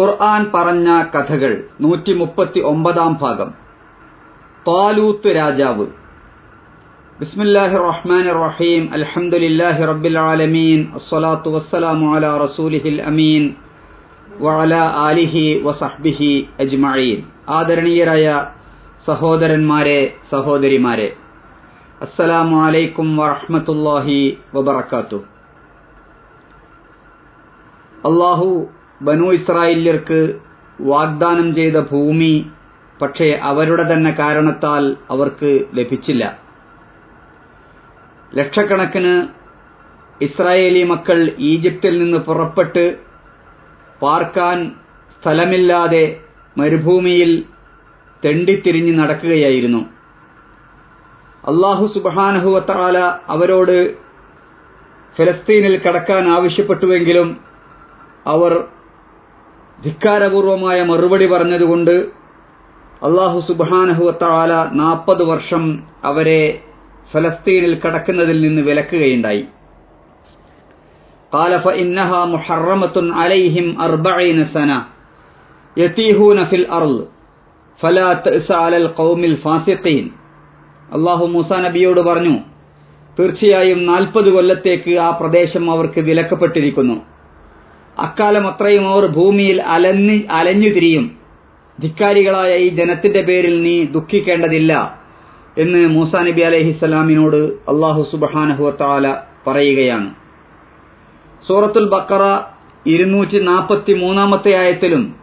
ഖുർആൻ പറഞ്ഞ കഥകൾ നൂറ്റി മുപ്പത്തി ഒമ്പതാം ഭാഗം. താലൂത്ത് രാജാവ്. ബിസ്മില്ലാഹി റഹ്മാൻ റഹീം. അൽഹംദുലില്ലാഹി റബ്ബിൽ ആലമീൻ. അസ്സലാത്തു വസ്സലാമു അലാ റസൂലിഹിൽ അമീൻ. വഅല ആലിഹി വസഹ്ബിഹി അജ്മഈൻ. ആദരണീയരായ സഹോദരന്മാരെ സഹോദരിമാരെ അസ്സലാമു അലൈക്കും വറഹ്മത്തുള്ളാഹി വബറകാതുഹു. അള്ളാഹു ബനു ഇസ്രായേല്യർക്ക് വാഗ്ദാനം ചെയ്ത ഭൂമി പക്ഷേ അവരുടെ തന്നെ കാരണത്താൽ അവർക്ക് ലഭിച്ചില്ല. ലക്ഷക്കണക്കിന് ഇസ്രായേലി മക്കൾ ഈജിപ്തിൽ നിന്ന് പുറപ്പെട്ട് പാർക്കാൻ സ്ഥലമില്ലാതെ മരുഭൂമിയിൽ തെണ്ടിത്തിരിഞ്ഞ് നടക്കുകയായിരുന്നു. അള്ളാഹു സുബാനഹുവത്താല അവരോട് ഫലസ്തീനിൽ കടക്കാൻ ആവശ്യപ്പെട്ടുവെങ്കിലും അവർ ധിക്കാരപൂർവമായ മറുപടി പറഞ്ഞതുകൊണ്ട് അള്ളാഹു സുബാനഹുവത്താല നാൽപ്പത് വർഷം അവരെ ഫലസ്തീനിൽ കടക്കുന്നതിൽ നിന്ന് വിലക്കുകയുണ്ടായി قال فإنها محرمة عليهم أربعين سنة يتيهون في الأرض فلا تأس على القوم الفاسقين അള്ളാഹു മൂസ നബിയോട് പറഞ്ഞു തീർച്ചയായും നാൽപ്പത് കൊല്ലത്തേക്ക് ആ പ്രദേശം അവർക്ക് വിലക്കപ്പെട്ടിരിക്കുന്നു അക്കാലം അത്രയും അവർ ഭൂമിയിൽ അലഞ്ഞ് അലഞ്ഞു തിരിയും. ധിക്കാരികളായ ഈ ജനത്തിന്റെ പേരിൽ നീ ദുഃഖിക്കേണ്ടതില്ല എന്ന് മൂസ നബി അലഹിസ്സലാമിനോട് അള്ളാഹു സുബാനഹുവത്താല പറയുകയാണ്. സൂറത്തുൽ ബക്കറ ഇരുന്നൂറ്റി നാൽപ്പത്തി മൂന്നാമത്തെ ആയത്തിലും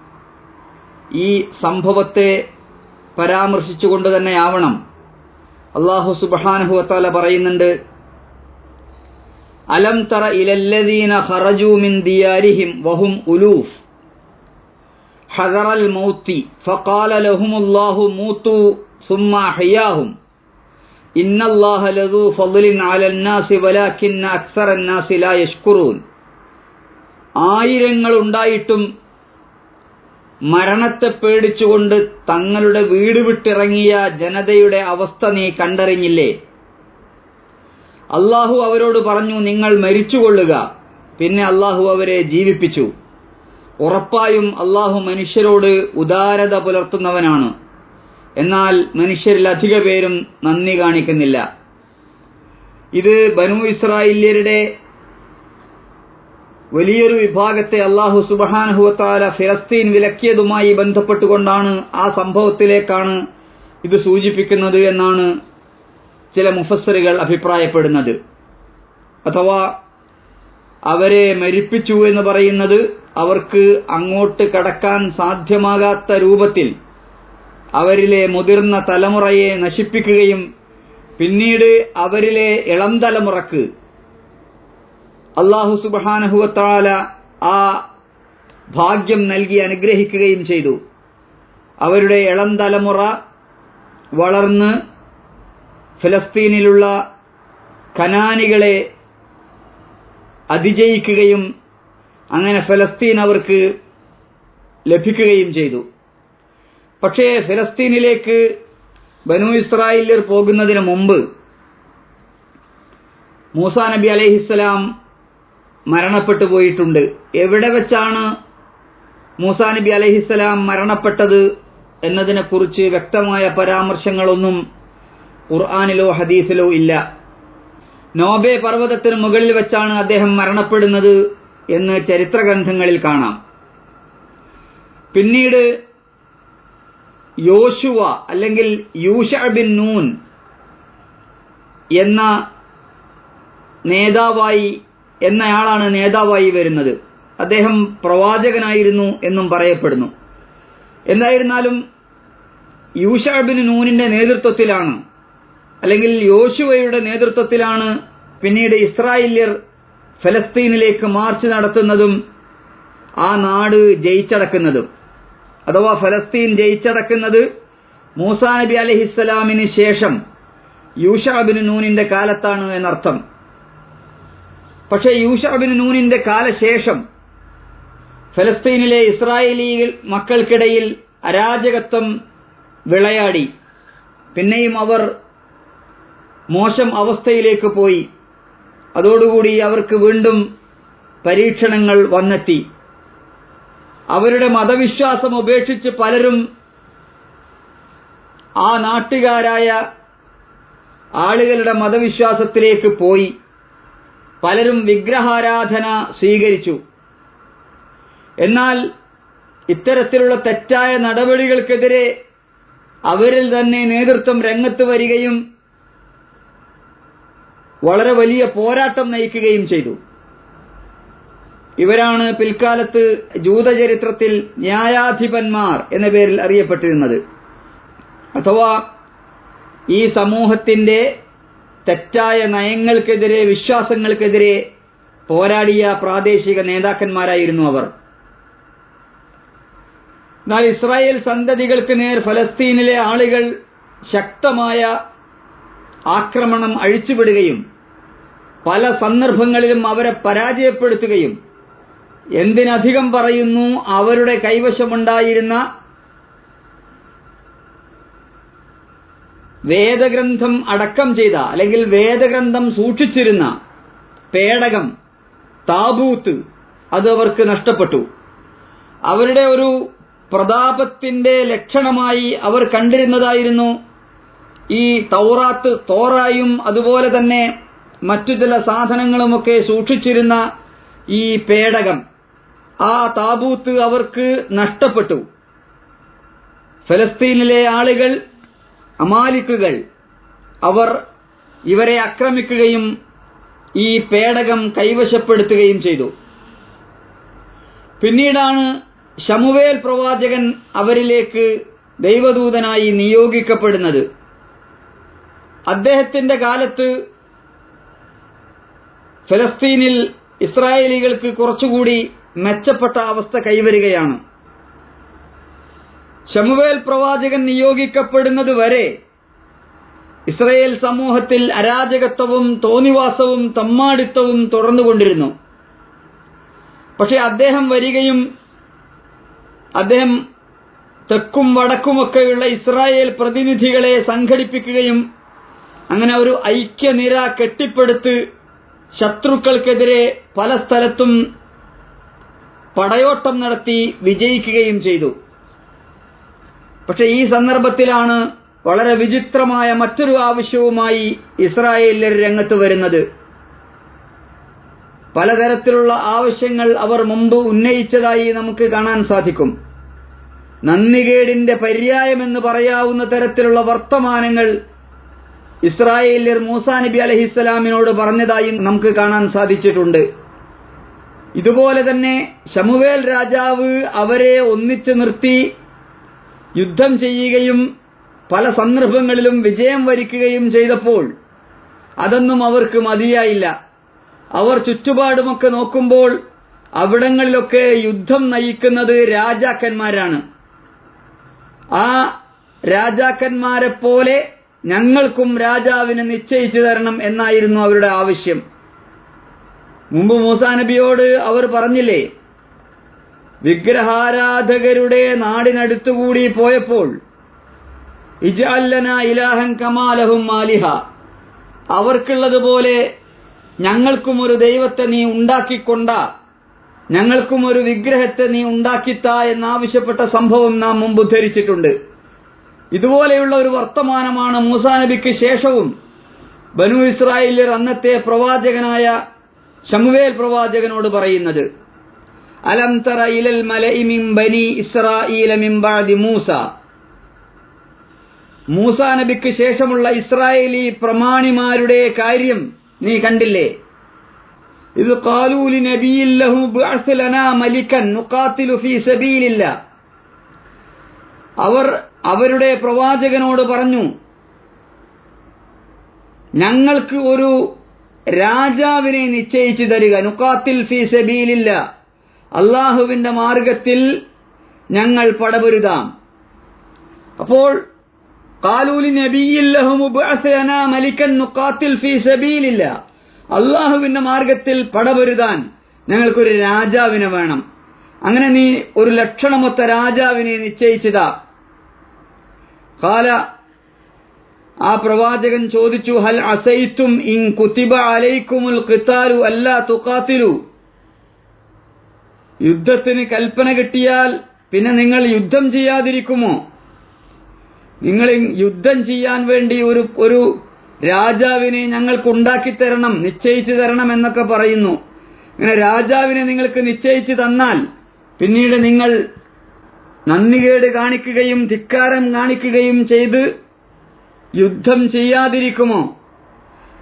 ഈ സംഭവത്തെ പരാമർശിച്ചുകൊണ്ട് തന്നെയാവണം. അള്ളാഹു സുബാനഹുവത്താല പറയുന്നുണ്ട് അലം തറ ഇലല്ലദീന ഖറജൂ മിൻ ദിയാരിഹിം വഹും ഉലൂഫ് ഹദറൽ മൗത്തി ഫഖാല ലഹുമുല്ലാഹു മൂത്തു ثم أحياهم إن الله لذو فضل على الناس ولكن أكثر الناس لا يشكرون ആയിരങ്ങൾ ഉണ്ടായിട്ടും മരണത്തെ പേടിച്ചുകൊണ്ട് തങ്ങളുടെ വീട് വിട്ടിറങ്ങിയ ജനതയുടെ അവസ്ഥ നീ കണ്ടറിഞ്ഞില്ലേ അള്ളാഹു അവരോട് പറഞ്ഞു നിങ്ങൾ മരിച്ചുകൊള്ളുക. പിന്നെ അള്ളാഹു അവരെ ജീവിപ്പിച്ചു. ഉറപ്പായും അള്ളാഹു മനുഷ്യരോട് ഉദാരത പുലർത്തുന്നവനാണ്. എന്നാൽ മനുഷ്യരിൽ അധിക പേരും നന്ദി കാണിക്കുന്നില്ല. ഇത് ബനു ഇസ്രായേലിയരുടെ വലിയൊരു വിഭാഗത്തെ അള്ളാഹു സുബഹാനുഹുവത്താല ഫിലസ്തീൻ വിലക്കിയതുമായി ബന്ധപ്പെട്ടുകൊണ്ടാണ് ആ സംഭവത്തിലേക്കാണ് ഇത് സൂചിപ്പിക്കുന്നത് എന്നാണ് ചില മുഫസ്സറുകൾ അഭിപ്രായപ്പെടുന്നത്. അഥവാ അവരെ മരിപ്പിച്ചു എന്ന് പറയുന്നത് അവർക്ക് അങ്ങോട്ട് കടക്കാൻ സാധ്യമാകാത്ത രൂപത്തിൽ അവരിലെ മുതിർന്ന തലമുറയെ നശിപ്പിക്കുകയും പിന്നീട് അവരിലെ ഇളം തലമുറയ്ക്ക് അള്ളാഹു സുബാനഹുവത്താല ആ ഭാഗ്യം നൽകി അനുഗ്രഹിക്കുകയും ചെയ്തു. അവരുടെ ഇളം തലമുറ വളർന്ന് ഫലസ്തീനിലുള്ള കനാനികളെ അതിജയിക്കുകയും അങ്ങനെ ഫലസ്തീൻ അവർക്ക് ലഭിക്കുകയും ചെയ്തു. പക്ഷേ ഫലസ്തീനിലേക്ക് ബനു ഇസ്രായേലിയർ പോകുന്നതിന് മുമ്പ് മൂസ നബി അലഹിസ്സലാം മരണപ്പെട്ടു പോയിട്ടുണ്ട്. എവിടെ വെച്ചാണ് മൂസ നബി അലഹിസ്സലാം മരണപ്പെട്ടത് എന്നതിനെക്കുറിച്ച് വ്യക്തമായ പരാമർശങ്ങളൊന്നും ഖുർആാനിലോ ഹദീസിലോ ഇല്ല. നോബെ പർവതത്തിന് മുകളിൽ വെച്ചാണ് അദ്ദേഹം മരണപ്പെടുന്നത് എന്ന് ചരിത്ര ഗ്രന്ഥങ്ങളിൽ കാണാം. പിന്നീട് യോശുവ അല്ലെങ്കിൽ യൂഷ ബിൻ നൂൻ എന്ന നേതാവായി എന്നയാളാണ് നേതാവായി വരുന്നത്. അദ്ദേഹം പ്രവാചകനായിരുന്നു എന്നും പറയപ്പെടുന്നു. എന്തായിരുന്നാലും യൂഷ ബിൻ നൂനിന്റെ നേതൃത്വത്തിലാണ് അല്ലെങ്കിൽ യോശുവയുടെ നേതൃത്വത്തിലാണ് പിന്നീട് ഇസ്രായേല്യർ ഫലസ്തീനിലേക്ക് മാർച്ച് നടത്തുന്നതും ആ നാട് ജയിച്ചടക്കുന്നതും. അഥവാ ഫലസ്തീൻ ജയിച്ചടക്കുന്നത് മൂസാ നബി അലഹിസ്സലാമിന് ശേഷം യൂഷാബിന് നൂനിന്റെ കാലത്താണ് എന്നർത്ഥം. പക്ഷേ യൂഷാബിന് നൂനിന്റെ കാലശേഷം ഫലസ്തീനിലെ ഇസ്രായേലി മക്കൾക്കിടയിൽ അരാജകത്വം വിളയാടി. പിന്നെയും അവർ മോശം അവസ്ഥയിലേക്ക് പോയി. അതോടുകൂടി അവർക്ക് വീണ്ടും പരീക്ഷണങ്ങൾ വന്നെത്തി. അവരുടെ മതവിശ്വാസം ഉപേക്ഷിച്ച് പലരും ആ നാട്ടുകാരായ ആളുകളുടെ മതവിശ്വാസത്തിലേക്ക് പോയി. പലരും വിഗ്രഹാരാധന സ്വീകരിച്ചു. എന്നാൽ ഇത്തരത്തിലുള്ള തെറ്റായ നടപടികൾക്കെതിരെ അവരിൽ തന്നെ നേതൃത്വം രംഗത്ത് വരികയും വളരെ വലിയ പോരാട്ടം നയിക്കുകയും ചെയ്തു. ഇവരാണ് പിൽക്കാലത്ത് ജൂതചരിത്രത്തിൽ ന്യായാധിപന്മാർ എന്ന പേരിൽ അറിയപ്പെട്ടിരുന്നത്. അഥവാ ഈ സമൂഹത്തിന്റെ തെറ്റായ നയങ്ങൾക്കെതിരെ വിശ്വാസങ്ങൾക്കെതിരെ പോരാടിയ പ്രാദേശിക നേതാക്കന്മാരായിരുന്നു അവർ. എന്നാൽ ഇസ്രായേൽ സന്തതികൾക്ക് നേർ ഫലസ്തീനിലെ ആളുകൾ ശക്തമായ ആക്രമണം അഴിച്ചുവിടുകയും പല സന്ദർഭങ്ങളിലും അവരെ പരാജയപ്പെടുത്തുകയും എന്തിനധികം പറയുന്നു അവരുടെ കൈവശമുണ്ടായിരുന്ന വേദഗ്രന്ഥം അടക്കം ചെയ്ത അല്ലെങ്കിൽ വേദഗ്രന്ഥം സൂക്ഷിച്ചിരുന്ന പേടകം താബൂത്ത് അത് അവർക്ക് നഷ്ടപ്പെട്ടു. അവരുടെ ഒരു പ്രതാപത്തിന്റെ ലക്ഷണമായി അവർ കണ്ടിരുന്നതായിരുന്നു ഈ തൗറാത്ത് തോറായും അതുപോലെ തന്നെ മറ്റു ചില സാധനങ്ങളുമൊക്കെ സൂക്ഷിച്ചിരുന്ന ഈ പേടകം ആ താബൂത്ത് അവർക്ക് നഷ്ടപ്പെട്ടു. ഫലസ്തീനിലെ ആളുകൾ അമാലിക്കുകൾ അവർ ഇവരെ ആക്രമിക്കുകയും ഈ പേടകം കൈവശപ്പെടുത്തുകയും ചെയ്തു. പിന്നീടാണ് ശമുവേൽ പ്രവാചകൻ അവരിലേക്ക് ദൈവദൂതനായി നിയോഗിക്കപ്പെടുന്നത്. അദ്ദേഹത്തിന്റെ കാലത്ത് ഫലസ്തീനിൽ ഇസ്രായേലികൾക്ക് കുറച്ചുകൂടി മെച്ചപ്പെട്ട അവസ്ഥ കൈവരികയാണ്. ശമുവേൽ പ്രവാചകൻ നിയോഗിക്കപ്പെടുന്നത് വരെ ഇസ്രയേൽ സമൂഹത്തിൽ അരാജകത്വവും തോന്നിവാസവും തമ്മാടിത്തവും തുടർന്നുകൊണ്ടിരുന്നു. പക്ഷെ അദ്ദേഹം വരികയും അദ്ദേഹം തെക്കും വടക്കുമൊക്കെയുള്ള ഇസ്രായേൽ പ്രതിനിധികളെ സംഘടിപ്പിക്കുകയും അങ്ങനെ ഒരു ഐക്യനിര കെട്ടിപ്പടുത്ത് ശത്രുക്കൾക്കെതിരെ പല സ്ഥലത്തും പടയോട്ടം നടത്തി വിജയിക്കുകയും ചെയ്തു. പക്ഷെ ഈ സന്ദർഭത്തിലാണ് വളരെ വിചിത്രമായ മറ്റൊരു ആവശ്യവുമായി ഇസ്രായേലിൽ രംഗത്ത് വരുന്നത്. പലതരത്തിലുള്ള ആവശ്യങ്ങൾ അവർ മുമ്പ് ഉന്നയിച്ചതായി നമുക്ക് കാണാൻ സാധിക്കും. നന്ദികേടിന്റെ പര്യായമെന്ന് പറയാവുന്ന തരത്തിലുള്ള വർത്തമാനങ്ങൾ ഇസ്രായേലിയർ മൂസാ നബി അലഹിസ്സലാമിനോട് പറഞ്ഞതായി നമുക്ക് കാണാൻ സാധിച്ചിട്ടുണ്ട്. ഇതുപോലെ തന്നെ ശമുവേൽ രാജാവ് അവരെ ഒന്നിച്ചു നിർത്തി യുദ്ധം ചെയ്യുകയും പല സന്ദർഭങ്ങളിലും വിജയം വരിക്കുകയും ചെയ്തപ്പോൾ അതൊന്നും അവർക്ക് മതിയായില്ല. അവർ ചുറ്റുപാടുമൊക്കെ നോക്കുമ്പോൾ അവിടങ്ങളിലൊക്കെ യുദ്ധം നയിക്കുന്നത് രാജാക്കന്മാരാണ്. ആ രാജാക്കന്മാരെ പോലെ ഞങ്ങൾക്കും രാജാവിന് നിശ്ചയിച്ചു തരണം എന്നായിരുന്നു അവരുടെ ആവശ്യം. മുമ്പ് മൂസാ നബിയോട് അവർ പറഞ്ഞില്ലേ വിഗ്രഹാരാധകരുടെ നാടിനടുത്തുകൂടി പോയപ്പോൾ ഇജാല്ലന ഇലാഹൻ കമാലഹും മാലിഹ അവർക്കുള്ളതുപോലെ ഞങ്ങൾക്കും ഒരു ദൈവത്തെ നീ ഉണ്ടാക്കിക്കൊണ്ട ഞങ്ങൾക്കും ഒരു വിഗ്രഹത്തെ നീ ഉണ്ടാക്കിത്ത എന്നാവശ്യപ്പെട്ട സംഭവം നാം മുമ്പ് ഉദ്ധരിച്ചിട്ടുണ്ട്. ഇതുപോലെയുള്ള ഒരു വർത്തമാനമാണ് മൂസാ നബിക്ക് ശേഷവും ബനു ഇസ്രായേലിൽ അന്നത്തെ പ്രവാചകനായ ശമുവേൽ പ്രവാചകനോട് പറയുന്നത് അലം തറ ഇലൽ മലഇ ഇസ്രായീല മിൻ മൂസ. മൂസാ നബിക്ക് ശേഷമുള്ള ഇസ്രായേലി പ്രമാണിമാരുടെ കാര്യം നീ കണ്ടില്ലേ? ഇത് കാലൂലി നബിയില്ലഹു ബഅസ് ലനാ മലിക്കൻ നുഖാതിലു ഫീ സബീലില്ല. അവർ അവരുടെ പ്രവാചകനോട് പറഞ്ഞു ഞങ്ങൾക്ക് ഒരു രാജാവിനെ നിശ്ചയിച്ചു തരിക. നുക്കാത്തിൽ ഫീ അള്ളാഹുവിന്റെ മാർഗത്തിൽ ഞങ്ങൾ പടപൊരുതാം. അപ്പോൾ കാലൂലി മലിക്കൻ നുക്കാത്തിൽ ഫീ അള്ളാഹുവിന്റെ മാർഗത്തിൽ പടപൊരുതാൻ ഞങ്ങൾക്കൊരു രാജാവിനെ വേണം. അങ്ങനെ നീ ഒരു ലക്ഷണമൊത്ത രാജാവിനെ നിശ്ചയിച്ചതാ. കാല ആ പ്രവാചകൻ ചോദിച്ചു ഹൽ അസൈത്തും ഇൻ കുത്തിബ അലൈക്കുമുൽ ഖിത്താലു അല്ലാ തുഖാത്തിലു? യുദ്ധത്തിന് കൽപ്പന കിട്ടിയാൽ പിന്നെ നിങ്ങൾ യുദ്ധം ചെയ്യാതിരിക്കുമോ? നിങ്ങൾ യുദ്ധം ചെയ്യാൻ വേണ്ടി ഒരു ഒരു രാജാവിനെ ഞങ്ങൾക്ക് ഉണ്ടാക്കി തരണം നിശ്ചയിച്ചു തരണം എന്നൊക്കെ പറയുന്നു. ഇങ്ങനെ രാജാവിനെ നിങ്ങൾക്ക് നിശ്ചയിച്ചു തന്നാൽ പിന്നീട് നിങ്ങൾ നന്ദികേട് കാണിക്കുകയും ധിക്കാരം കാണിക്കുകയും ചെയ്ത് യുദ്ധം ചെയ്യാതിരിക്കുമോ?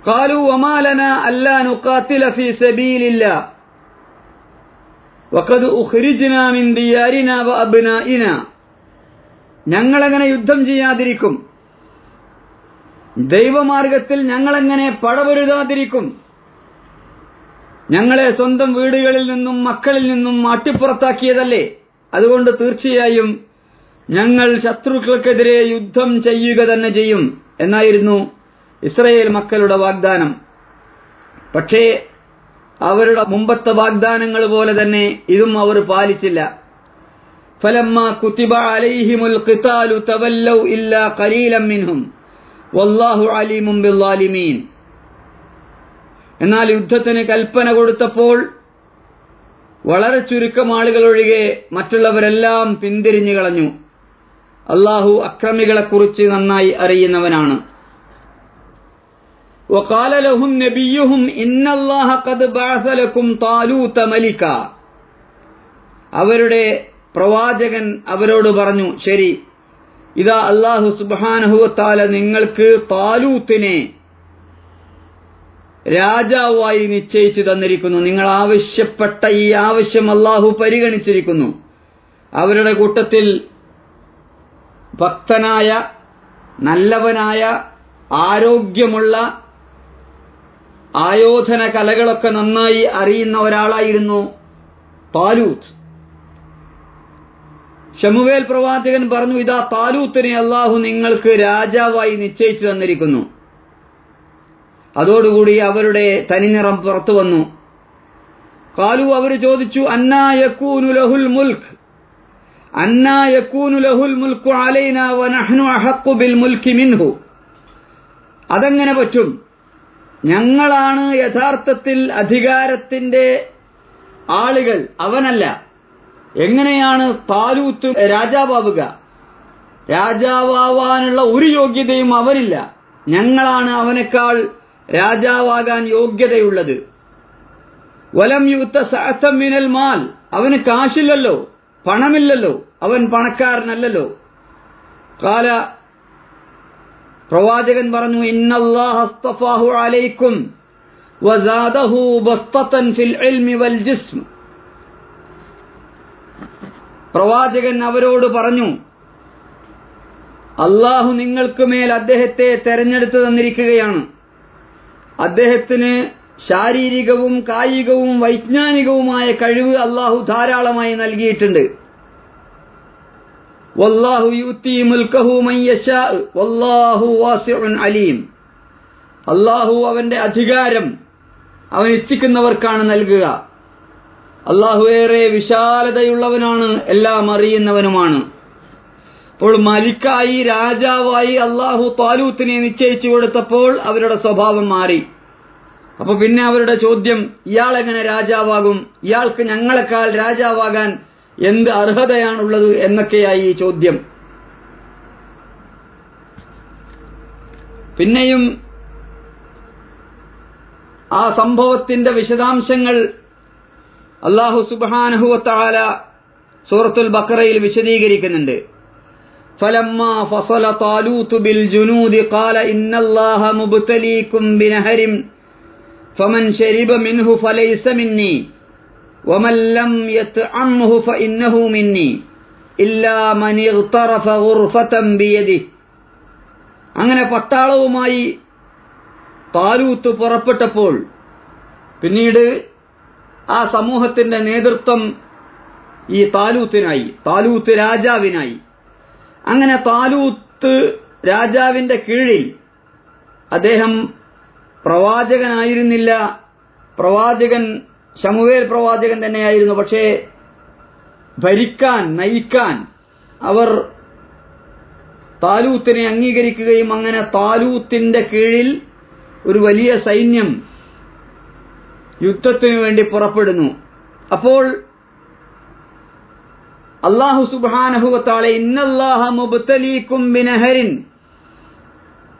കാലു ഒമാലന അല്ലാ നുഖാത്തില ഫീ സബീലില്ല. വഖദ് ഉഖ്രിജ്ന മിൻ ഞങ്ങളെങ്ങനെ യുദ്ധം ചെയ്യാതിരിക്കും? ദൈവമാർഗത്തിൽ ഞങ്ങളെങ്ങനെ പടപൊരുതാതിരിക്കും ഞങ്ങളെ സ്വന്തം വീടുകളിൽ നിന്നും മക്കളിൽ നിന്നും അട്ടിപ്പുറത്താക്കിയതല്ലേ അതുകൊണ്ട് തീർച്ചയായും ഞങ്ങൾ ശത്രുക്കൾക്കെതിരെ യുദ്ധം ചെയ്യുക തന്നെ ചെയ്യും എന്നായിരുന്നു ഇസ്രയേൽ മക്കളുടെ വാഗ്ദാനം. പക്ഷേ അവരുടെ മുമ്പത്തെ വാഗ്ദാനങ്ങൾ പോലെ തന്നെ ഇതും അവർ പാലിച്ചില്ല. ഫലമ്മ കുത്തിബ ഖിതാലു തവല്ലൗ ഇല്ലാ ഖലീലം മിൻഹും. വല്ലാഹു അലീമും ബിദ്ദാലിമീൻ എന്നാൽ യുദ്ധത്തിന് കൽപ്പന കൊടുത്തപ്പോൾ വളരെ ചുരുക്കം ആളുകൾ ഒഴികെ മറ്റുള്ളവരെല്ലാം പിന്തിരിഞ്ഞു കളഞ്ഞു അള്ളാഹു അക്രമികളെക്കുറിച്ച് നന്നായി അറിയുന്നവനാണ് وقال لهم نبيهم إن الله قد بعث لكم طالوت ملكا അവരുടെ പ്രവാചകൻ അവരോട് പറഞ്ഞു ശരി ഇതാ അള്ളാഹു സുബാനഹുവത്താല നിങ്ങൾക്ക് താലൂത്തിനെ രാജാവായി നിശ്ചയിച്ചു തന്നിരിക്കുന്നു. നിങ്ങൾ ആവശ്യപ്പെട്ട ഈ ആവശ്യം അള്ളാഹു പരിഗണിച്ചിരിക്കുന്നു. അവരുടെ കൂട്ടത്തിൽ ഭക്തനായ നല്ലവനായ ആരോഗ്യമുള്ള ആയോധന കലകളൊക്കെ നന്നായി അറിയുന്ന ഒരാളായിരുന്നു താലൂത്ത്. ഷമുവേൽ പ്രവാചകൻ പറഞ്ഞു ഇതാ താലൂത്തിനെ അള്ളാഹു നിങ്ങൾക്ക് രാജാവായി നിശ്ചയിച്ചു തന്നിരിക്കുന്നു. അതോടുകൂടി അവരുടെ തനിനിറം പുറത്തു വന്നു. കാലു അവർ ചോദിച്ചു അന്നാ യക്കൂനു ലഹുൽ മുൽക്ക്? അന്നാ യക്കൂനു ലഹുൽ മുൽക്കു ബിൽ മുൽക്കി മിൻഹു. അതെങ്ങനെ പറ്റും? ഞങ്ങളാണ് യഥാർത്ഥത്തിൽ അധികാരത്തിന്റെ ആളുകൾ അവനല്ല. എങ്ങനെയാണ് താലൂത്ത് രാജാവാവുക? രാജാവാനുള്ള ഒരു യോഗ്യതയും അവനില്ല. ഞങ്ങളാണ് അവനേക്കാൾ രാജാവാകാൻ യോഗ്യതയുള്ളത്. വലം യൂത്ത സഅത്തമ്മിനൽ മാൽ. അവന് കാശില്ലല്ലോ പണമില്ലല്ലോ അവൻ പണക്കാരനല്ലല്ലോ. കാല പ്രവാചകൻ പറഞ്ഞു ഇന്നല്ലാഹു അലൈക്കും വസാദഹു ഫിൽ വൽ ജിസ്മ്. പ്രവാചകൻ അവരോട് പറഞ്ഞു അള്ളാഹു നിങ്ങൾക്ക് മേൽ അദ്ദേഹത്തെ തെരഞ്ഞെടുത്തു തന്നിരിക്കുകയാണ്. അദ്ദേഹത്തിന് ശാരീരികവും കായികവും വൈജ്ഞാനികവുമായ കഴിവ് അള്ളാഹു ധാരാളമായി നൽകിയിട്ടുണ്ട്. അലീം. അള്ളാഹു അവന്റെ അധികാരം അവൻ ഇച്ഛിക്കുന്നവർക്കാണ് നൽകുക. അള്ളാഹു ഏറെ വിശാലതയുള്ളവനാണ് എല്ലാം അറിയുന്നവനുമാണ്. അപ്പോൾ മലിക്കായി രാജാവായി അള്ളാഹു താലൂത്തിനെ നിശ്ചയിച്ചു കൊടുത്തപ്പോൾ അവരുടെ സ്വഭാവം മാറി. അപ്പൊ പിന്നെ അവരുടെ ചോദ്യം ഇയാൾ എങ്ങനെ രാജാവാകും? ഇയാൾക്ക് ഞങ്ങളെക്കാൾ രാജാവാകാൻ എന്ത് അർഹതയാണുള്ളത് എന്നൊക്കെയായി ഈ ചോദ്യം. പിന്നെയും ആ സംഭവത്തിന്റെ വിശദാംശങ്ങൾ അള്ളാഹു സുബാനഹുവത്താല സൂറത്തുൽ ബക്കറയിൽ വിശദീകരിക്കുന്നുണ്ട്. فلما فصل طالوت بالجنود قال إن الله مبتليكم بنهر فمن شرب منه فليس مني ومن لم يطعمه فإنه مني إلا من اغترف غرفة بيده അങ്ങനെ പട്ടാളവുമായി താലൂത്ത് പുറപ്പെട്ടപ്പോൾ പിന്നീട് ആ സമൂഹത്തിന്റെ നേതൃത്വം ഈ താലൂത്തിനായി താലൂത്ത് രാജാവിനായി അങ്ങനെ താലൂത്ത് രാജാവിന്റെ കീഴിൽ അദ്ദേഹം പ്രവാചകനായിരുന്നില്ല. പ്രവാചകൻ ശമുവേൽ പ്രവാചകൻ തന്നെയായിരുന്നു. പക്ഷേ ഭരിക്കാൻ നയിക്കാൻ അവർ താലൂത്തിനെ അംഗീകരിക്കുകയും അങ്ങനെ താലൂത്തിന്റെ കീഴിൽ ഒരു വലിയ സൈന്യം യുദ്ധത്തിനു വേണ്ടി പുറപ്പെടുന്നു. അപ്പോൾ അള്ളാഹു സുബാനഹുവത്താളെ ഇന്നല്ലാഹ ബിനഹരിൻ.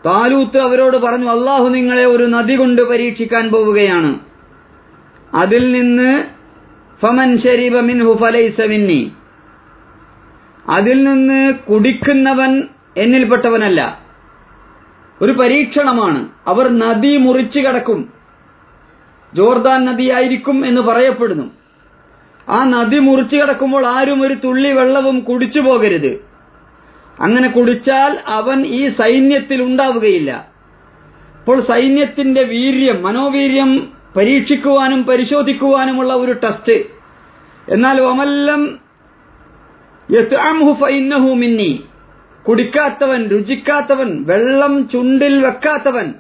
താലൂത്ത് അവരോട് പറഞ്ഞു അള്ളാഹു നിങ്ങളെ ഒരു നദി കൊണ്ട് പരീക്ഷിക്കാൻ പോവുകയാണ്. അതിൽ നിന്ന് ഫമൻ ഷരീബ മിൻഹു ഫലൈസ അതിൽ നിന്ന് കുടിക്കുന്നവൻ എന്നിൽപ്പെട്ടവനല്ല. ഒരു പരീക്ഷണമാണ്. അവർ നദി മുറിച്ചു കടക്കും. ജോർദാൻ നദിയായിരിക്കും എന്ന് പറയപ്പെടുന്നു. ആ നദി മുറിച്ചു കടക്കുമ്പോൾ ആരും ഒരു തുള്ളി വെള്ളവും കുടിച്ചു പോകരുത്. അങ്ങനെ കുടിച്ചാൽ അവൻ ഈ സൈന്യത്തിൽ ഉണ്ടാവുകയില്ല. അപ്പോൾ സൈന്യത്തിന്റെ വീര്യം മനോവീര്യം പരീക്ഷിക്കുവാനും പരിശോധിക്കുവാനുമുള്ള ഒരു ടെസ്റ്റ് എന്നാൽ ഒമല്ലം മിന്നി. കുടിക്കാത്തവൻ രുചിക്കാത്തവൻ വെള്ളം ചുണ്ടിൽ വെക്കാത്തവൻ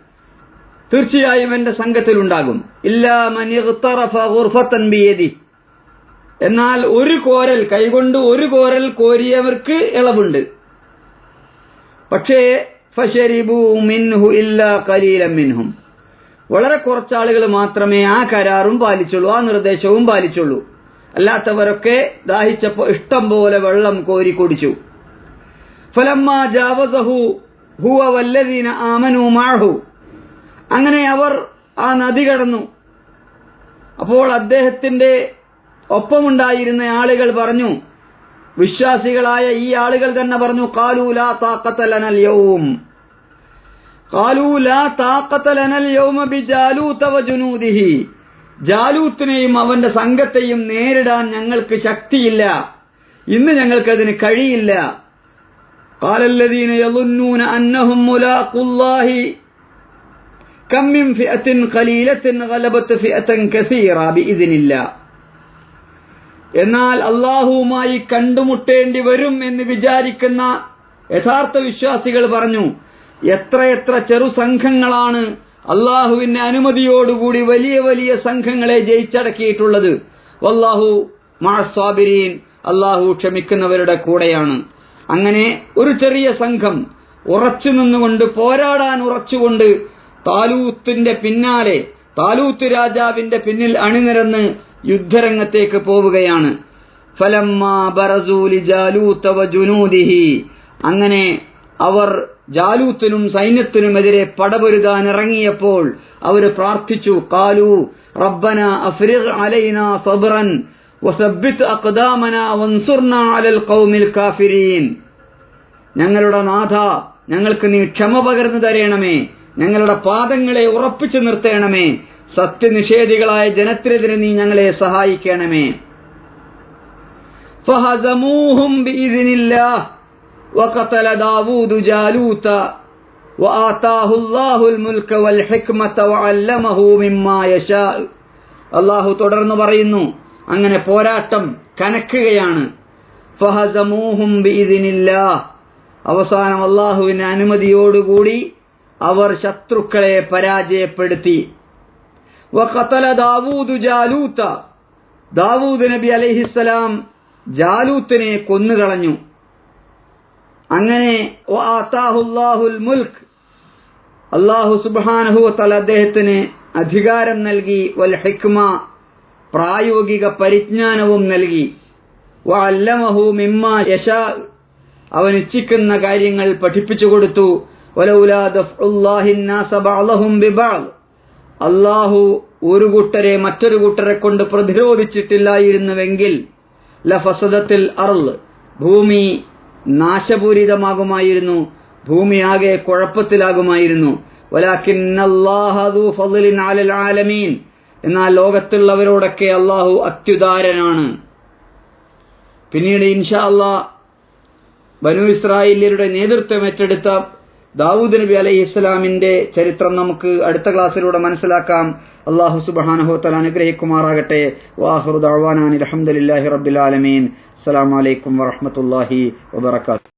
തീർച്ചയായും എന്റെ സംഘത്തിലുണ്ടാകും. ഇല്ലാ ഗുർഫത്തൻ ബിയദി. എന്നാൽ ഒരു കോരൽ കൈകൊണ്ട് ഒരു കോരൽ കോരിയവർക്ക് ഇളവുണ്ട്. പക്ഷേ ഫശരിബു മിൻഹു മിൻഹും. വളരെ കുറച്ചാളുകൾ മാത്രമേ ആ കരാറും പാലിച്ചുള്ളൂ ആ നിർദ്ദേശവും പാലിച്ചുള്ളൂ. അല്ലാത്തവരൊക്കെ ദാഹിച്ചപ്പോ ഇഷ്ടം പോലെ വെള്ളം കോരി കുടിച്ചു. ഫലമ്മ ജാവസഹു ഹുവ വല്ലദീന അങ്ങനെ അവർ ആ നദി കടന്നു. അപ്പോൾ അദ്ദേഹത്തിന്റെ ഒപ്പമുണ്ടായിരുന്ന ആളുകൾ പറഞ്ഞു വിശ്വാസികളായ ഈ ആളുകൾ തന്നെ പറഞ്ഞു കാലൂലാ താക്കത്തലനൽ യൗം കാലൂലാ താക്കത്തലനൽ യൗമ ബി ജാലൂത വജുനൂദിഹി ജാലൂത്തിനെയും അവന്റെ സംഘത്തെയും നേരിടാൻ ഞങ്ങൾക്ക് ശക്തിയില്ല ഇന്ന് ഞങ്ങൾക്കതിന് കഴിയില്ല قال الذين يظنون أنهم ملاقوا الله كم من فئة قليلة غلبت فئة كثيرة بإذن الله എന്നാൽ അള്ളാഹുവുമായി കണ്ടുമുട്ടേണ്ടി വരും എന്ന് വിചാരിക്കുന്ന യഥാർത്ഥ വിശ്വാസികൾ പറഞ്ഞു എത്രയെത്ര ചെറു സംഘങ്ങളാണ് അള്ളാഹുവിന്റെ അനുമതിയോടുകൂടി വലിയ വലിയ സംഘങ്ങളെ ജയിച്ചടക്കിയിട്ടുള്ളത്. വല്ലാഹു മാസ്വാബിരീൻ അള്ളാഹു ക്ഷമിക്കുന്നവരുടെ കൂടെയാണ്. അങ്ങനെ ഒരു ചെറിയ സംഘം ഉറച്ചു നിന്നുകൊണ്ട് പോരാടാൻ ഉറച്ചുകൊണ്ട് താലൂത്തിന്റെ പിന്നാലെ താലൂത്ത് രാജാവിന്റെ പിന്നിൽ അണിനിരന്ന് യുദ്ധരംഗത്തേക്ക് പോവുകയാണ്. അങ്ങനെ അവർ ജാലൂത്തിനും സൈന്യത്തിനുമെതിരെ പടപൊരുതാൻ ഇറങ്ങിയപ്പോൾ അവർ പ്രാർത്ഥിച്ചു കാലു റബ്ബന അലൈന സബ്റൻ അലൽ ഖൗമിൽ കാഫിരീൻ. ഞങ്ങളുടെ നാഥ ഞങ്ങൾക്ക് നീ ക്ഷമ പകർന്നു തരയണമേ ഞങ്ങളുടെ പാദങ്ങളെ ഉറപ്പിച്ചു നിർത്തേണമേ സത്യനിഷേധികളായ ജനത്തിനെതിരെ നീ ഞങ്ങളെ സഹായിക്കണമേ فهزموهم بإذن الله وقتل داود جالوت وآتاه الله الملك والحكمة وعلمه مما يشاء അള്ളാഹു തുടർന്ന് പറയുന്നു അങ്ങനെ പോരാട്ടം കനക്കുകയാണ് ഫഹസമൂഹും ബിഇദിനില്ലാ അവസാനം അള്ളാഹുവിന്റെ അനുമതിയോടുകൂടി അവർ ശത്രുക്കളെ പരാജയപ്പെടുത്തി വഖതല ദാവൂദ് ജാലൂത്ത ദാവൂദ് നബി അലൈഹിസ്സലാം ജാലൂത്തിനെ കൊന്നുകളഞ്ഞു. അങ്ങനെ ആത്താഹുല്ലാഹുൽ മുൽക്ക് അള്ളാഹു സുബാനഹു തല അദ്ദേഹത്തിന് അധികാരം നൽകി വൽ ഹിക്മ പ്രായോഗിക പരിജ്ഞാനവും നൽകി. വല്ലമഹു മിമ്മ യശ അവൻ ഇച്ഛിക്കുന്ന കാര്യങ്ങൾ പഠിപ്പിച്ചു കൊടുത്തു. വലൗലാ ദഫ്ഉല്ലാഹിൻ ബഅലഹും ബിബഅദ് അള്ളാഹു ഒരു കൂട്ടരെ മറ്റൊരു കൂട്ടരെ കൊണ്ട് പ്രതിരോധിച്ചിട്ടില്ലായിരുന്നുവെങ്കിൽ ലഫസദത്തിൽ അർൾ ഭൂമി നാശപൂരിതമാകുമായിരുന്നു ഭൂമി ആകെ കുഴപ്പത്തിലാകുമായിരുന്നു. എന്നാൽ ലോകത്തുള്ളവരോടൊക്കെ അള്ളാഹു അത്യുദാരനാണ്. പിന്നീട് ഇൻഷാ അള്ളാ ബനു ഇസ്രായേലിയരുടെ നേതൃത്വം ഏറ്റെടുത്ത ദാവൂദ് നബി അലൈഹി ഇസ്ലാമിന്റെ ചരിത്രം നമുക്ക് അടുത്ത ക്ലാസ്സിലൂടെ മനസ്സിലാക്കാം. അള്ളാഹു സുബാനഹോത്തൽ അനുഗ്രഹിക്കുമാറാകട്ടെ. വാഹുദാൻ അലഹമുല്ലാഹി ആലമീൻ. അസ്സലാമു അലൈക്കും വറഹ്മത്തുള്ളാഹി വബറകാതുഹു.